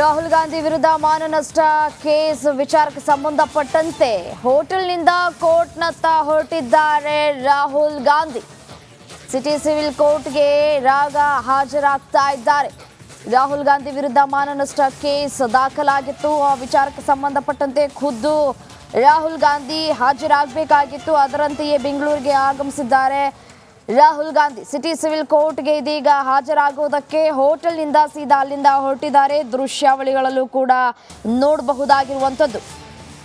ರಾಹುಲ್ ಗಾಂಧಿ ವಿರುದ್ಧ ಮಾನನಷ್ಟ ಕೇಸ್ ವಿಚಾರಕ್ಕೆ ಸಂಬಂಧಪಟ್ಟಂತೆ ಹೋಟೆಲ್ನಿಂದ ಕೋರ್ಟ್ನತ್ತ ಹೊರಟಿದ್ದಾರೆ ರಾಹುಲ್ ಗಾಂಧಿ. ಸಿಟಿ ಸಿವಿಲ್ ಕೋರ್ಟ್ಗೆ ರಾಗ ಹಾಜರಾಗ್ತಾ ಇದ್ದಾರೆ. ರಾಹುಲ್ ಗಾಂಧಿ ವಿರುದ್ಧ ಮಾನನಷ್ಟ ಕೇಸ್ ದಾಖಲಾಗಿತ್ತು. ಆ ವಿಚಾರಕ್ಕೆ ಸಂಬಂಧಪಟ್ಟಂತೆ ಖುದ್ದು ರಾಹುಲ್ ಗಾಂಧಿ ಹಾಜರಾಗಬೇಕಾಗಿತ್ತು. ಅದರಂತೆಯೇ ಬೆಂಗಳೂರಿಗೆ ಆಗಮಿಸಿದ್ದಾರೆ ರಾಹುಲ್ ಗಾಂಧಿ ಸಿಟಿ ಸಿವಿಲ್ ಕೋರ್ಟ್ಗೆ ಇದೀಗ ಹಾಜರಾಗುವುದಕ್ಕೆ ಹೋಟೆಲ್ನಿಂದ ಸೀದಾ ಅಲ್ಲಿಂದ ಹೊರಟಿದ್ದಾರೆ. ದೃಶ್ಯಾವಳಿಗಳಲ್ಲೂ ಕೂಡ ನೋಡಬಹುದಾಗಿರುವಂಥದ್ದು.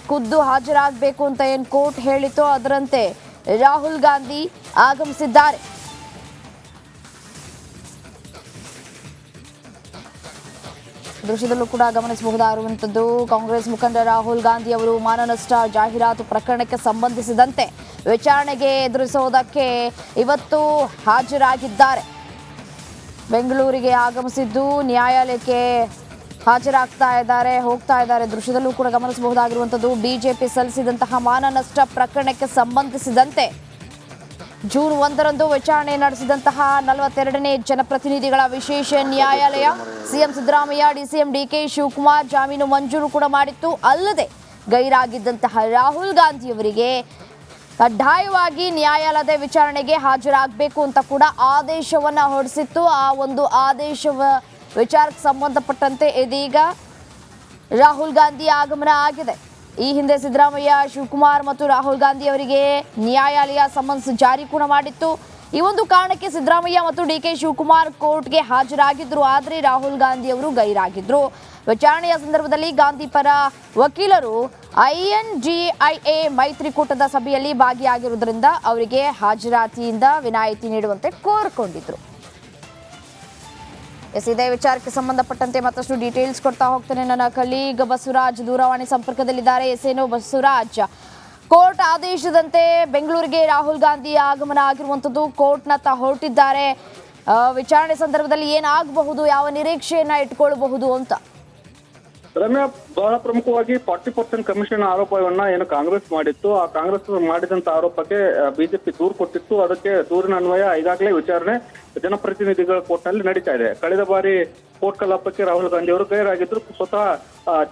ಖುದ್ದು ಹಾಜರಾಗಬೇಕು ಅಂತ ಏನು ಕೋರ್ಟ್ ಹೇಳಿತೋ ಅದರಂತೆ ರಾಹುಲ್ ಗಾಂಧಿ ಆಗಮಿಸಿದ್ದಾರೆ. ದೃಶ್ಯದಲ್ಲೂ ಕೂಡ ಗಮನಿಸಬಹುದಾಗಿರುವಂಥದ್ದು, ಕಾಂಗ್ರೆಸ್ ಮುಖಂಡ ರಾಹುಲ್ ಗಾಂಧಿ ಅವರು ಮಾನನಷ್ಟ ಜಾಹೀರಾತು ಪ್ರಕರಣಕ್ಕೆ ಸಂಬಂಧಿಸಿದಂತೆ ವಿಚಾರಣೆಗೆ ಎದುರಿಸುವುದಕ್ಕೆ ಇವತ್ತು ಹಾಜರಾಗಿದ್ದಾರೆ. ಬೆಂಗಳೂರಿಗೆ ಆಗಮಿಸಿದ್ದು ನ್ಯಾಯಾಲಯಕ್ಕೆ ಹಾಜರಾಗ್ತಾ ಇದ್ದಾರೆ, ಹೋಗ್ತಾ ಇದ್ದಾರೆ. ದೃಶ್ಯದಲ್ಲೂ ಕೂಡ ಗಮನಿಸಬಹುದಾಗಿರುವಂಥದ್ದು, ಬಿಜೆಪಿ ಸಲ್ಲಿಸಿದಂತಹ ಮಾನನಷ್ಟ ಪ್ರಕರಣಕ್ಕೆ ಸಂಬಂಧಿಸಿದಂತೆ ಜೂನ್ ಒಂದರಂದು ವಿಚಾರಣೆ ನಡೆಸಿದಂತಹ ನಲವತ್ತೆರಡನೇ ಜನಪ್ರತಿನಿಧಿಗಳ ವಿಶೇಷ ನ್ಯಾಯಾಲಯ, CM Siddaramaiah, DCM DK Shivakumar ಜಾಮೀನು ಮಂಜೂರು ಕೂಡ ಮಾಡಿತ್ತು. ಅಲ್ಲದೆ ಗೈರಾಗಿದ್ದಂತಹ ರಾಹುಲ್ ಗಾಂಧಿಯವರಿಗೆ ಕಡ್ಡಾಯವಾಗಿ ನ್ಯಾಯಾಲಯದ ವಿಚಾರಣೆಗೆ ಹಾಜರಾಗಬೇಕು ಅಂತ ಕೂಡ ಆದೇಶವನ್ನು ಹೊರಡಿಸಿತ್ತು. ಆ ಒಂದು ಆದೇಶವ ವಿಚಾರಕ್ಕೆ ಸಂಬಂಧಪಟ್ಟಂತೆ ಇದೀಗ ರಾಹುಲ್ ಗಾಂಧಿ ಆಗಮನ ಆಗಿದೆ. ಈ ಹಿಂದೆ ಸಿದ್ದರಾಮಯ್ಯ, ಶಿವಕುಮಾರ್ ಮತ್ತು ರಾಹುಲ್ ಗಾಂಧಿ ಅವರಿಗೆ ನ್ಯಾಯಾಲಯ ಸಮನ್ಸ್ ಜಾರಿ ಕೂಡ ಮಾಡಿತ್ತು. ಈ ಒಂದು ಕಾರಣಕ್ಕೆ ಸಿದ್ದರಾಮಯ್ಯ ಮತ್ತು ಡಿ ಕೆ ಶಿವಕುಮಾರ್ ಕೋರ್ಟ್ಗೆ ಹಾಜರಾಗಿದ್ದರು ಆದರೆ ರಾಹುಲ್ ಗಾಂಧಿ ಅವರು ಗೈರಾಗಿದ್ದರು ವಿಚಾರಣೆಯ ಸಂದರ್ಭದಲ್ಲಿ ಗಾಂಧಿ ಪರ ವಕೀಲರು ಐಎನ್ಜಿಐಎ ಮೈತ್ರಿಕೂಟದ ಸಭೆಯಲ್ಲಿ ಭಾಗಿಯಾಗಿರುವುದರಿಂದ ಅವರಿಗೆ ಹಾಜರಾತಿಯಿಂದ ವಿನಾಯಿತಿ ನೀಡುವಂತೆ ಕೋರಿಕೊಂಡಿದ್ರು ಎಸ್, ಇದೇ ವಿಚಾರಕ್ಕೆ ಸಂಬಂಧಪಟ್ಟಂತೆ ಮತ್ತಷ್ಟು ಡೀಟೇಲ್ಸ್ ಕೊಡ್ತಾ ಹೋಗ್ತೇನೆ. ನನ್ನ ಕಲೀಗ್ ಬಸವರಾಜ್ ದೂರವಾಣಿ ಸಂಪರ್ಕದಲ್ಲಿದ್ದಾರೆ. ಎಸ್, ಏನು ಬಸವರಾಜ್? ಕೋರ್ಟ್ ಆದೇಶದಂತೆ ಬೆಂಗಳೂರಿಗೆ ರಾಹುಲ್ ಗಾಂಧಿ ಆಗಮನ ಆಗಿರುವಂಥದ್ದು ಕೋರ್ಟ್ನತ್ತ ಹೊರಟಿದ್ದಾರೆ. ವಿಚಾರಣೆ ಸಂದರ್ಭದಲ್ಲಿ ಏನಾಗಬಹುದು, ಯಾವ ನಿರೀಕ್ಷೆಯನ್ನ ಇಟ್ಕೊಳ್ಬಹುದು ಅಂತ? ರಮ್ಯಾ, ಬಹಳ ಪ್ರಮುಖವಾಗಿ ಫಾರ್ಟಿ ಪರ್ಸೆಂಟ್ ಕಮಿಷನ್ ಆರೋಪವನ್ನ ಏನು ಕಾಂಗ್ರೆಸ್ ಮಾಡಿತ್ತು. ಆ ಕಾಂಗ್ರೆಸ್ ಮಾಡಿದಂತ ಆರೋಪಕ್ಕೆ ಬಿಜೆಪಿ ದೂರು ಕೊಟ್ಟಿತ್ತು. ಅದಕ್ಕೆ ದೂರಿನ ಅನ್ವಯ ಈಗಾಗಲೇ ವಿಚಾರಣೆ ಜನಪ್ರತಿನಿಧಿಗಳ ಕೋರ್ಟ್ನಲ್ಲಿ ನಡೀತಾ ಇದೆ. ಕಳೆದ ಬಾರಿ ಕೋರ್ಟ್ ಕಲಾಪಕ್ಕೆ ರಾಹುಲ್ ಗಾಂಧಿ ಅವರು ಗೈರಾಗಿದ್ರು ಸ್ವತಃ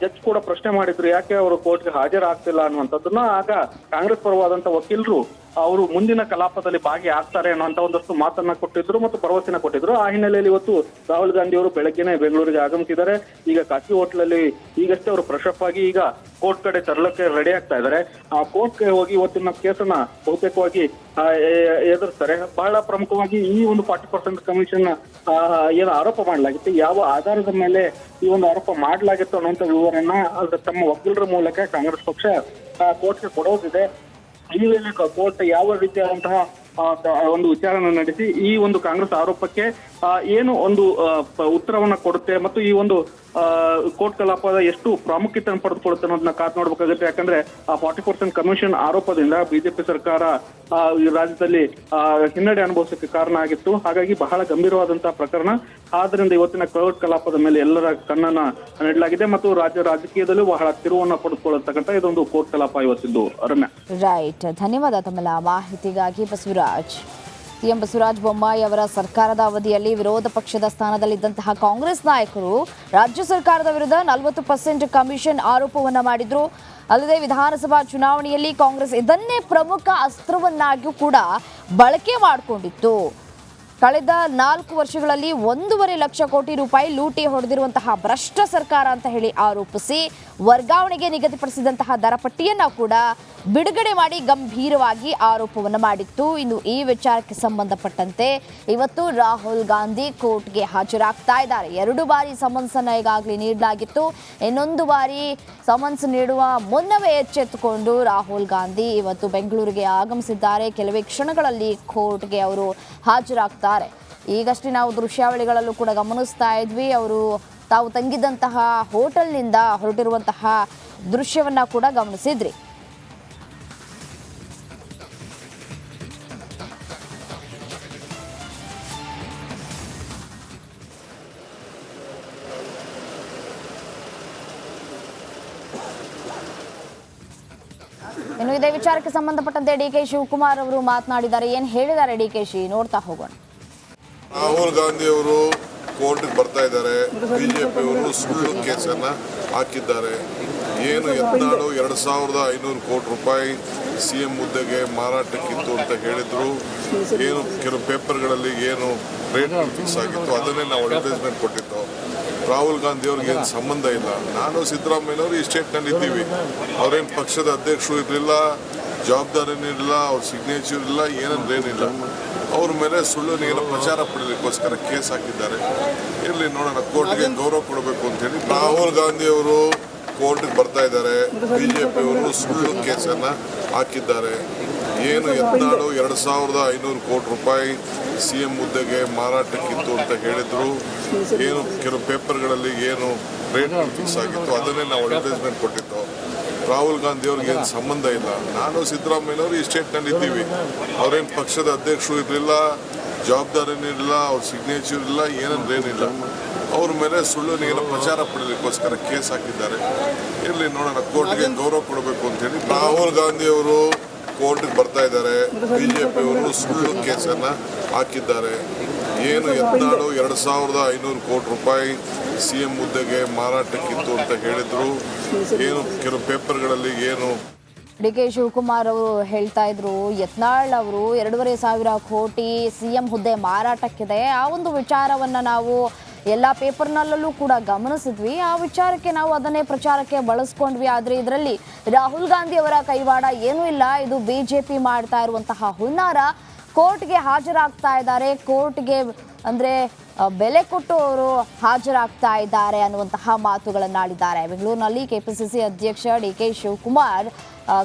ಜಡ್ಜ್ ಕೂಡ ಪ್ರಶ್ನೆ ಮಾಡಿದ್ರು, ಯಾಕೆ ಅವರು ಕೋರ್ಟ್ಗೆ ಹಾಜರಾಗ್ತಿಲ್ಲ ಅನ್ನುವಂಥದ್ದನ್ನ ಆಗ ಕಾಂಗ್ರೆಸ್ ಪರವಾದಂತ ವಕೀಲರು ಅವರು ಮುಂದಿನ ಕಲಾಪದಲ್ಲಿ ಭಾಗಿಯಾಗ್ತಾರೆ ಅನ್ನುವಂತ ಒಂದಷ್ಟು ಮಾತನ್ನ ಕೊಟ್ಟಿದ್ರು ಮತ್ತು ಭರವಸೆನ ಕೊಟ್ಟಿದ್ರು. ಆ ಹಿನ್ನೆಲೆಯಲ್ಲಿ ಇವತ್ತು ರಾಹುಲ್ ಗಾಂಧಿ ಅವರು ಬೆಳಗ್ಗೆನೆ ಬೆಂಗಳೂರಿಗೆ ಆಗಮಿಸಿದ್ದಾರೆ. ಈಗ ಖಾಸಗಿ ಹೋಟ್ಲಲ್ಲಿ ಈಗಷ್ಟೇ ಅವರು ಫ್ರೆಶ್ ಅಪ್ ಆಗಿ ಈಗ ಕೋರ್ಟ್ ಕಡೆ ತರಲಕ್ಕೆ ರೆಡಿ ಆಗ್ತಾ ಇದ್ದಾರೆ ಆ ಕೋರ್ಟ್ಗೆ ಹೋಗಿ ಇವತ್ತಿನ ಕೇಸನ್ನ ಬಹುತೇಕವಾಗಿ ಎದುರಿಸ್ತಾರೆ. ಬಹಳ ಪ್ರಮುಖವಾಗಿ ಈ ಒಂದು ಫಾರ್ಟಿ ಪರ್ಸೆಂಟ್ ಕಮಿಷನ್ ಏನು ಆರೋಪ ಮಾಡಲಾಗಿತ್ತು. ಯಾವ ಆಧಾರದ ಮೇಲೆ ಈ ಒಂದು ಆರೋಪ ಮಾಡಲಾಗಿತ್ತು ಅನ್ನುವಂಥ ವಿವರನ್ನ ತಮ್ಮ ವಕೀಲರ ಮೂಲಕ ಕಾಂಗ್ರೆಸ್ ಪಕ್ಷ ಕೋರ್ಟ್ಗೆ ಕೊಡೋದಿದೆ. ಈ ವೇಳೆ ಕೋರ್ಟ್ ಯಾವ ರೀತಿಯಾದಂತಹ ಒಂದು ವಿಚಾರಣೆ ನಡೆಸಿ ಈ ಒಂದು ಕಾಂಗ್ರೆಸ್ ಆರೋಪಕ್ಕೆ ಏನು ಒಂದು ಉತ್ತರವನ್ನ ಕೊಡುತ್ತೆ ಮತ್ತು ಈ ಒಂದು ಕೋರ್ಟ್ ಕಲಾಪದ ಎಷ್ಟು ಪ್ರಾಮುಖ್ಯತೆಯನ್ನು ಪಡೆದುಕೊಳ್ಳುತ್ತೆ ಅನ್ನೋದನ್ನ ಕಾತ್ ನೋಡ್ಬೇಕಾಗುತ್ತೆ. ಯಾಕಂದ್ರೆ, ಆ ಫಾರ್ಟಿ ಪರ್ಸೆಂಟ್ ಕಮಿಷನ್ ಆರೋಪದಿಂದ ಬಿಜೆಪಿ ಸರ್ಕಾರ ಈ ರಾಜ್ಯದಲ್ಲಿ ಹಿನ್ನಡೆ ಅನುಭವಿಸಕ್ಕೆ ಕಾರಣ ಆಗಿತ್ತು. ಹಾಗಾಗಿ ಬಹಳ ಗಂಭೀರವಾದಂತಹ ಪ್ರಕರಣ. ಆದ್ರಿಂದ ಇವತ್ತಿನ ಕೋರ್ಟ್ ಕಲಾಪದ ಮೇಲೆ ಎಲ್ಲರ ಕಣ್ಣನ್ನ ನೀಡಲಾಗಿದೆ ಮತ್ತು ರಾಜ್ಯ ರಾಜಕೀಯದಲ್ಲೂ ಬಹಳ ತಿರುವನ್ನ ಪಡೆದುಕೊಳ್ಳತಕ್ಕಂಥ ಇದೊಂದು ಕೋರ್ಟ್ ಕಲಾಪ ಇವತ್ತಿದ್ದು. ರಮ್ಯಾ ರೈಟ್ ಧನ್ಯವಾದ ತಮ್ಮೆಲ್ಲ ಮಾಹಿತಿಗಾಗಿ ಬಸವರಾಜ್. ಸಿಎಂ ಬಸವರಾಜ ಬೊಮ್ಮಾಯಿ ಅವರ ಸರ್ಕಾರದ ಅವಧಿಯಲ್ಲಿ ವಿರೋಧ ಪಕ್ಷದ ಸ್ಥಾನದಲ್ಲಿದ್ದಂತಹ ಕಾಂಗ್ರೆಸ್ ನಾಯಕರು ರಾಜ್ಯ ಸರ್ಕಾರದ ವಿರುದ್ಧ ನಲವತ್ತು ಪರ್ಸೆಂಟ್ ಕಮಿಷನ್ ಆರೋಪವನ್ನು ಮಾಡಿದ್ರು. ಅಲ್ಲದೆ ವಿಧಾನಸಭಾ ಚುನಾವಣೆಯಲ್ಲಿ ಕಾಂಗ್ರೆಸ್ ಇದನ್ನೇ ಪ್ರಮುಖ ಅಸ್ತ್ರವನ್ನಾಗಿಯೂ ಕೂಡ ಬಳಕೆ ಮಾಡಿಕೊಂಡಿತ್ತು. ಕಳೆದ ನಾಲ್ಕು ವರ್ಷಗಳಲ್ಲಿ ಒಂದೂವರೆ ಲಕ್ಷ ಕೋಟಿ ರೂಪಾಯಿ ಲೂಟಿ ಹೊಡೆದಿರುವಂತಹ ಭ್ರಷ್ಟ ಸರ್ಕಾರ ಅಂತ ಹೇಳಿ ಆರೋಪಿಸಿ ವರ್ಗಾವಣೆಗೆ ನಿಗದಿಪಡಿಸಿದಂತಹ ದರ ಪಟ್ಟಿಯನ್ನು ಕೂಡ ಬಿಡುಗಡೆ ಮಾಡಿ ಗಂಭೀರವಾಗಿ ಆರೋಪವನ್ನು ಮಾಡಿತ್ತು. ಇನ್ನು ಈ ವಿಚಾರಕ್ಕೆ ಸಂಬಂಧಪಟ್ಟಂತೆ ಇವತ್ತು ರಾಹುಲ್ ಗಾಂಧಿ ಕೋರ್ಟ್ಗೆ ಹಾಜರಾಗ್ತಾ ಇದ್ದಾರೆ. ಎರಡು ಬಾರಿ ಸಮನ್ಸ್ ಅನ್ನ ಈಗಾಗಲೇ ನೀಡಲಾಗಿತ್ತು. ಇನ್ನೊಂದು ಬಾರಿ ಸಮನ್ಸ್ ನೀಡುವ ಮುನ್ನವೇ ಎಚ್ಚೆತ್ತುಕೊಂಡು ರಾಹುಲ್ ಗಾಂಧಿ ಇವತ್ತು ಬೆಂಗಳೂರಿಗೆ ಆಗಮಿಸಿದ್ದಾರೆ. ಕೆಲವೇ ಕ್ಷಣಗಳಲ್ಲಿ ಕೋರ್ಟ್ಗೆ ಅವರು ಹಾಜರಾಗ್ತಾರೆ. ಈಗಷ್ಟೇ ನಾವು ದೃಶ್ಯಾವಳಿಗಳಲ್ಲೂ ಕೂಡ ಗಮನಿಸ್ತಾ ಇದ್ವಿ. ಅವರು ತಾವು ತಂಗಿದ್ದಂತಹ ಹೋಟೆಲ್ನಿಂದ ಹೊರಟಿರುವಂತಹ ದೃಶ್ಯವನ್ನು ಕೂಡ ಗಮನಿಸಿದ್ರಿ. ಇನ್ನು ಇದೇ ವಿಚಾರಕ್ಕೆ ಸಂಬಂಧಪಟ್ಟಂತೆ ಡಿ ಕೆ ಶಿವಕುಮಾರ್ ಅವರು ಮಾತನಾಡಿದ್ದಾರೆ. ಏನ್ ಹೇಳಿದ್ದಾರೆ ಡಿ ಕೆ ಶಿ? ನೋಡ್ತಾ ಹೋಗೋಣ. ರಾಹುಲ್ ಗಾಂಧಿ ಅವರು ಕೋರ್ಟ್ ಬರ್ತಾ ಇದ್ದಾರೆ. ಬಿಜೆಪಿ ಅವರು ಸುಳ್ಳು ಕೇಸನ್ನ ಹಾಕಿದ್ದಾರೆ. ಏನು ಯತ್ನಾಳು ಎರಡು ಸಾವಿರದ ಐನೂರು ಕೋಟಿ ರೂಪಾಯಿ ಸಿ ಎಂ ಹುದ್ದೆಗೆ ಮಾರಾಟಕ್ಕಿತ್ತು ಅಂತ ಹೇಳಿದ್ರು. ಏನು ಕೆಲವು ಪೇಪರ್ಗಳಲ್ಲಿ ಏನು ರೇಟ್ ಫಿಕ್ಸ್ ಆಗಿತ್ತು ಅದನ್ನೇ ನಾವು ಅಡ್ವರ್ಟೈಸ್ಮೆಂಟ್ ಕೊಟ್ಟಿದ್ದು ರಾಹುಲ್ ಗಾಂಧಿ ಅವ್ರಿಗೆ ಏನು ಸಂಬಂಧ ಇಲ್ಲ. ನಾನು ಸಿದ್ದರಾಮಯ್ಯನವರು ಈ ಸ್ಟೇಟ್ನಲ್ಲಿ ಇದ್ದೀವಿ ಅವ್ರೇನು ಪಕ್ಷದ ಅಧ್ಯಕ್ಷರು ಇರಲಿಲ್ಲ, ಜವಾಬ್ದಾರಿನೂ ಇರಲಿಲ್ಲ, ಅವ್ರ ಸಿಗ್ನೇಚರ್ ಇಲ್ಲ ಏನಂದ್ರೇನಿಲ್ಲ ಅವ್ರ ಮೇಲೆ ಸುಳ್ಳು ಏನೋ ಪ್ರಚಾರ ಪಡಲಿಕ್ಕೋಸ್ಕರ ಕೇಸ್ ಹಾಕಿದ್ದಾರೆ. ಇರಲಿ ನೋಡೋಣ, ಕೋರ್ಟ್ಗೆ ಗೌರವ ಕೊಡಬೇಕು ಅಂತ ಹೇಳಿ ರಾಹುಲ್ ಗಾಂಧಿ ಅವರು ಕೋರ್ಟ್ಗೆ ಬರ್ತಾ ಇದ್ದಾರೆ. ಬಿ ಜೆ ಪಿಯವರು ಸುಳ್ಳು ಕೇಸನ್ನು ಹಾಕಿದ್ದಾರೆ. ಏನು ಯತ್ನಾಳು ಎರಡು ಸಾವಿರದ ಐನೂರು ಕೋಟಿ ರೂಪಾಯಿ ಸಿ ಎಂ ಹುದ್ದೆಗೆ ಮಾರಾಟಕ್ಕಿತ್ತು ಅಂತ ಹೇಳಿದ್ರು. ಏನು ಕೆಲವು ಪೇಪರ್ಗಳಲ್ಲಿ ಏನು ರೇಟ್ ಫಿಕ್ಸ್ ಆಗಿತ್ತು, ಅದನ್ನೇ ನಾವು ಅಡ್ವರ್ಟೈಸ್ಮೆಂಟ್ ಕೊಟ್ಟಿತ್ತು ರಾಹುಲ್ ಗಾಂಧಿ ಅವ್ರಿಗೆ ಏನು ಸಂಬಂಧ ಇಲ್ಲ. ನಾನು ಸಿದ್ದರಾಮಯ್ಯನವರು ಈ ಸ್ಟೇಟ್ನಲ್ಲಿ ಇದ್ದೀವಿ ಅವ್ರೇನು ಪಕ್ಷದ ಅಧ್ಯಕ್ಷರು ಇರಲಿಲ್ಲ, ಜವಾಬ್ದಾರಿನೂ ಇರಲಿಲ್ಲ ಅವ್ರ ಸಿಗ್ನೇಚರ್ ಇಲ್ಲ ಏನಂದ್ರೇನಿಲ್ಲ ಅವ್ರ ಮೇಲೆ ಸುಳ್ಳು ಏನೋ ಪ್ರಚಾರ ಪಡಲಿಕ್ಕೋಸ್ಕರ ಕೇಸ್ ಹಾಕಿದ್ದಾರೆ. ಇರಲಿ ನೋಡೋಣ ಕೋರ್ಟ್ಗೆ ಗೌರವ ಕೊಡಬೇಕು ಅಂತೇಳಿ ರಾಹುಲ್ ಗಾಂಧಿ ಅವರು ಕೋರ್ಟ್ಗೆ ಬರ್ತಾ ಇದ್ದಾರೆ. ಬಿಜೆಪಿ ಅವರು ಸುಳ್ಳು ಕೇಸನ್ನ ಹಾಕಿದ್ದಾರೆ. ಏನು ಯತ್ನಾಳು ಎರಡು ಸಾವಿರದ ಐನೂರು ಕೋಟಿ ರೂಪಾಯಿ ಸಿ ಎಂ ಹುದ್ದೆಗೆ ಮಾರಾಟಕ್ಕಿತ್ತು ಅಂತ ಹೇಳಿದ್ರು. ಏನು ಕೆಲವು ಪೇಪರ್ಗಳಲ್ಲಿ ಏನು? ಡಿ ಕೆ ಶಿವಕುಮಾರ್ ಅವರು ಹೇಳ್ತಾ ಇದ್ರು, ಯತ್ನಾಳ್ ಅವರು ಎರಡೂವರೆ ಸಾವಿರ ಕೋಟಿ ಸಿ ಎಂ ಹುದ್ದೆ ಮಾರಾಟಕ್ಕಿದೆ. ಆ ಒಂದು ವಿಚಾರವನ್ನು ನಾವು ಎಲ್ಲ ಪೇಪರ್ನಲ್ಲೂ ಕೂಡ ಗಮನಿಸಿದ್ವಿ. ಆ ವಿಚಾರಕ್ಕೆ ನಾವು ಅದನ್ನೇ ಪ್ರಚಾರಕ್ಕೆ ಬಳಸ್ಕೊಂಡ್ವಿ. ಆದರೆ ಇದರಲ್ಲಿ ರಾಹುಲ್ ಗಾಂಧಿ ಅವರ ಕೈವಾಡ ಏನೂ ಇಲ್ಲ. ಇದು ಬಿಜೆಪಿ ಮಾಡ್ತಾ ಇರುವಂತಹ ಹುನ್ನಾರ. ಕೋರ್ಟ್ಗೆ ಹಾಜರಾಗ್ತಾ ಇದ್ದಾರೆ. ಕೋರ್ಟ್ಗೆ ಅಂದರೆ ಬೆಲೆ ಕೊಟ್ಟು ಅವರು ಹಾಜರಾಗ್ತಾ ಇದ್ದಾರೆ ಅನ್ನುವಂತಹ ಮಾತುಗಳನ್ನಾಡಿದ್ದಾರೆ ಬೆಂಗಳೂರಿನಲ್ಲಿ ಕೆಪಿಸಿಸಿ ಅಧ್ಯಕ್ಷ ಡಿ ಕೆ ಶಿವಕುಮಾರ್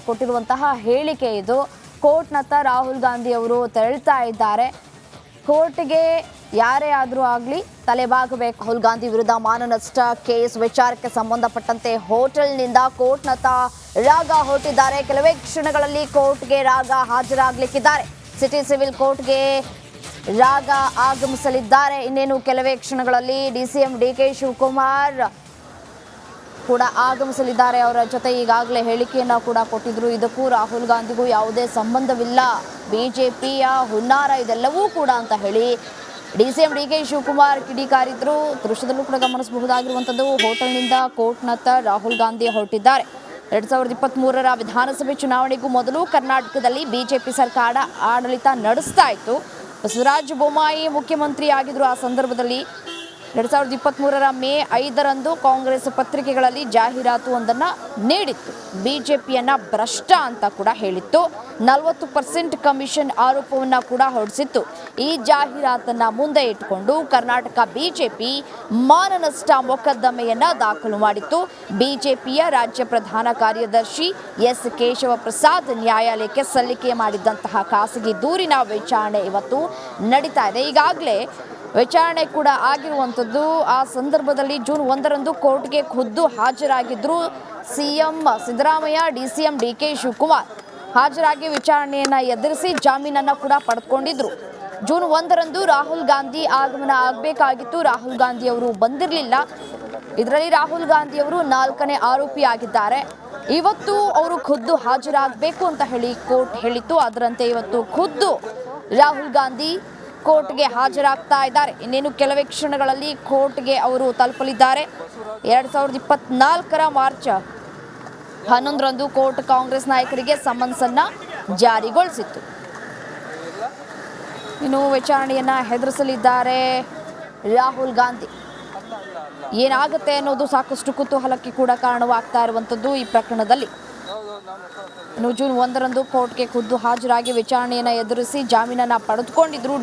ಕೊಟ್ಟಿರುವಂತಹ ಹೇಳಿಕೆ ಇದು. ಕೋರ್ಟ್ನತ್ತ ರಾಹುಲ್ ಗಾಂಧಿ ಅವರು ತೆರಳ್ತಾ ಇದ್ದಾರೆ. ಕೋರ್ಟ್ಗೆ ಯಾರೇ ಆದರೂ ಆಗಲಿ ತಲೆಬಾಗಬೇಕು ರಾಹುಲ್ ಗಾಂಧಿ ವಿರುದ್ಧ ಮಾನನಷ್ಟ ಕೇಸ್ ವಿಚಾರಕ್ಕೆ ಸಂಬಂಧಪಟ್ಟಂತೆ ಹೋಟೆಲ್ನಿಂದ ಕೋರ್ಟ್ನತ್ತ ರಾಗ ಹೊರಟಿದ್ದಾರೆ. ಕೆಲವೇ ಕ್ಷಣಗಳಲ್ಲಿ ಕೋರ್ಟ್ಗೆ ರಾಗ ಹಾಜರಾಗಲಿಕ್ಕಿದ್ದಾರೆ. ಸಿಟಿ ಸಿವಿಲ್ ಕೋರ್ಟ್ಗೆ ರಾಗ ಆಗಮಿಸಲಿದ್ದಾರೆ. ಇನ್ನೇನು ಕೆಲವೇ ಕ್ಷಣಗಳಲ್ಲಿ ಡಿಸಿಎಂ ಡಿ ಕೆ ಶಿವಕುಮಾರ್ ಕೂಡ ಆಗಮಿಸಲಿದ್ದಾರೆ. ಅವರ ಜೊತೆ ಈಗಾಗಲೇ ಹೇಳಿಕೆಯನ್ನು ಕೂಡ ಕೊಟ್ಟಿದ್ರು. ಇದಕ್ಕೂ ರಾಹುಲ್ ಗಾಂಧಿಗೂ ಯಾವುದೇ ಸಂಬಂಧವಿಲ್ಲ. ಬಿಜೆಪಿಯ ಹುನ್ನಾರ ಇದೆಲ್ಲವೂ ಕೂಡ ಅಂತ ಹೇಳಿ D C M D K Shivakumar ಕಿಡಿಕಾರಿದ್ರು. ದೃಶ್ಯದಲ್ಲೂ ಕೂಡ ಗಮನಿಸಬಹುದಾಗಿರುವಂಥದ್ದು, ಹೋಟೆಲ್ನಿಂದ ಕೋರ್ಟ್ನತ್ತ ರಾಹುಲ್ ಗಾಂಧಿ ಹೊರಟಿದ್ದಾರೆ. ಎರಡ್ ಸಾವಿರದ ಇಪ್ಪತ್ತ್ ಮೂರರ ವಿಧಾನಸಭೆ ಚುನಾವಣೆಗೂ ಮೊದಲು ಕರ್ನಾಟಕದಲ್ಲಿ ಬಿಜೆಪಿ ಸರ್ಕಾರ ಆಡಳಿತ ನಡೆಸ್ತಾ ಇತ್ತು. ಬಸವರಾಜ ಬೊಮ್ಮಾಯಿ ಮುಖ್ಯಮಂತ್ರಿ ಆಗಿದ್ರು ಆ ಸಂದರ್ಭದಲ್ಲಿ. ಎರಡ್ ಸಾವಿರದ ಇಪ್ಪತ್ತ್ಮೂರರ ಮೇ ಐದರಂದು ಕಾಂಗ್ರೆಸ್ ಪತ್ರಿಕೆಗಳಲ್ಲಿ ಜಾಹೀರಾತು ಒಂದನ್ನು ನೀಡಿತ್ತು. ಬಿಜೆಪಿಯನ್ನ ಭ್ರಷ್ಟ ಅಂತ ಕೂಡ ಹೇಳಿತ್ತು. ನಲವತ್ತು ಪರ್ಸೆಂಟ್ ಕಮಿಷನ್ ಆರೋಪವನ್ನ ಕೂಡ ಹೊರಡಿಸಿತ್ತು. ಈ ಜಾಹೀರಾತನ್ನ ಮುಂದೆ ಇಟ್ಟುಕೊಂಡು ಕರ್ನಾಟಕ ಬಿಜೆಪಿ ಮಾನನಷ್ಟ ಮೊಕದ್ದಮೆಯನ್ನ ದಾಖಲು ಮಾಡಿತ್ತು. ಬಿಜೆಪಿಯ ರಾಜ್ಯ ಪ್ರಧಾನ ಕಾರ್ಯದರ್ಶಿ ಎಸ್ ಕೇಶವ ಪ್ರಸಾದ್ ನ್ಯಾಯಾಲಯಕ್ಕೆ ಸಲ್ಲಿಕೆ ಮಾಡಿದ್ದಂತಹ ಖಾಸಗಿ ದೂರಿನ ವಿಚಾರಣೆ ಇವತ್ತು ನಡೀತಾ ಇದೆ. ಈಗಾಗಲೇ ವಿಚಾರಣೆ ಕೂಡ ಆಗಿರುವಂಥದ್ದು. ಆ ಸಂದರ್ಭದಲ್ಲಿ ಜೂನ್ ಒಂದರಂದು ಕೋರ್ಟ್ಗೆ ಖುದ್ದು ಹಾಜರಾಗಿದ್ದರು C M Siddaramaiah D C M D K Shivakumar. ಹಾಜರಾಗಿ ವಿಚಾರಣೆಯನ್ನು ಎದುರಿಸಿ ಜಾಮೀನನ್ನು ಕೂಡ ಪಡೆದುಕೊಂಡಿದ್ರು. ಜೂನ್ ಒಂದರಂದು ರಾಹುಲ್ ಗಾಂಧಿ ಆಗಮನ ಆಗಬೇಕಾಗಿತ್ತು. ರಾಹುಲ್ ಗಾಂಧಿ ಅವರು ಬಂದಿರಲಿಲ್ಲ. ಇದರಲ್ಲಿ ರಾಹುಲ್ ಗಾಂಧಿ ಅವರು ನಾಲ್ಕನೇ ಆರೋಪಿಯಾಗಿದ್ದಾರೆ ಇವತ್ತು ಅವರು ಖುದ್ದು ಹಾಜರಾಗಬೇಕು ಅಂತ ಹೇಳಿ ಕೋರ್ಟ್ ಹೇಳಿತ್ತು. ಅದರಂತೆ ಇವತ್ತು ಖುದ್ದು ರಾಹುಲ್ ಗಾಂಧಿ ಕೋರ್ಟ್ಗೆ ಹಾಜರಾಗ್ತಾ ಇದ್ದಾರೆ. ಇನ್ನೇನು ಕೆಲವೇ ಕ್ಷಣಗಳಲ್ಲಿ ಕೋರ್ಟ್ಗೆ ಅವರು ತಲುಪಲಿದ್ದಾರೆ. ಎರಡು ಸಾವಿರದ ಇಪ್ಪತ್ನಾಲ್ಕರ ಮಾರ್ಚ್ ಹನ್ನೊಂದರಂದು ಕೋರ್ಟ್ ಕಾಂಗ್ರೆಸ್ ನಾಯಕರಿಗೆ ಸಮನ್ಸನ್ನು ಜಾರಿಗೊಳಿಸಿತ್ತು. ಇನ್ನು ವಿಚಾರಣೆಯನ್ನ ಹೆದರಿಸಲಿದ್ದಾರೆ ರಾಹುಲ್ ಗಾಂಧಿ. ಏನಾಗುತ್ತೆ ಅನ್ನೋದು ಸಾಕಷ್ಟು ಕುತೂಹಲಕ್ಕೆ ಕೂಡ ಕಾರಣವಾಗ್ತಾ ಇರುವಂಥದ್ದು ಈ ಪ್ರಕರಣದಲ್ಲಿ. ಇನ್ನು ಜೂನ್ ಒಂದರಂದು ಕೋರ್ಟ್ಗೆ ಖುದ್ದು ಹಾಜರಾಗಿ ವಿಚಾರಣೆಯನ್ನ ಎದುರಿಸಿ ಜಾಮೀನನ್ನ ಪಡೆದುಕೊಂಡಿದ್ರು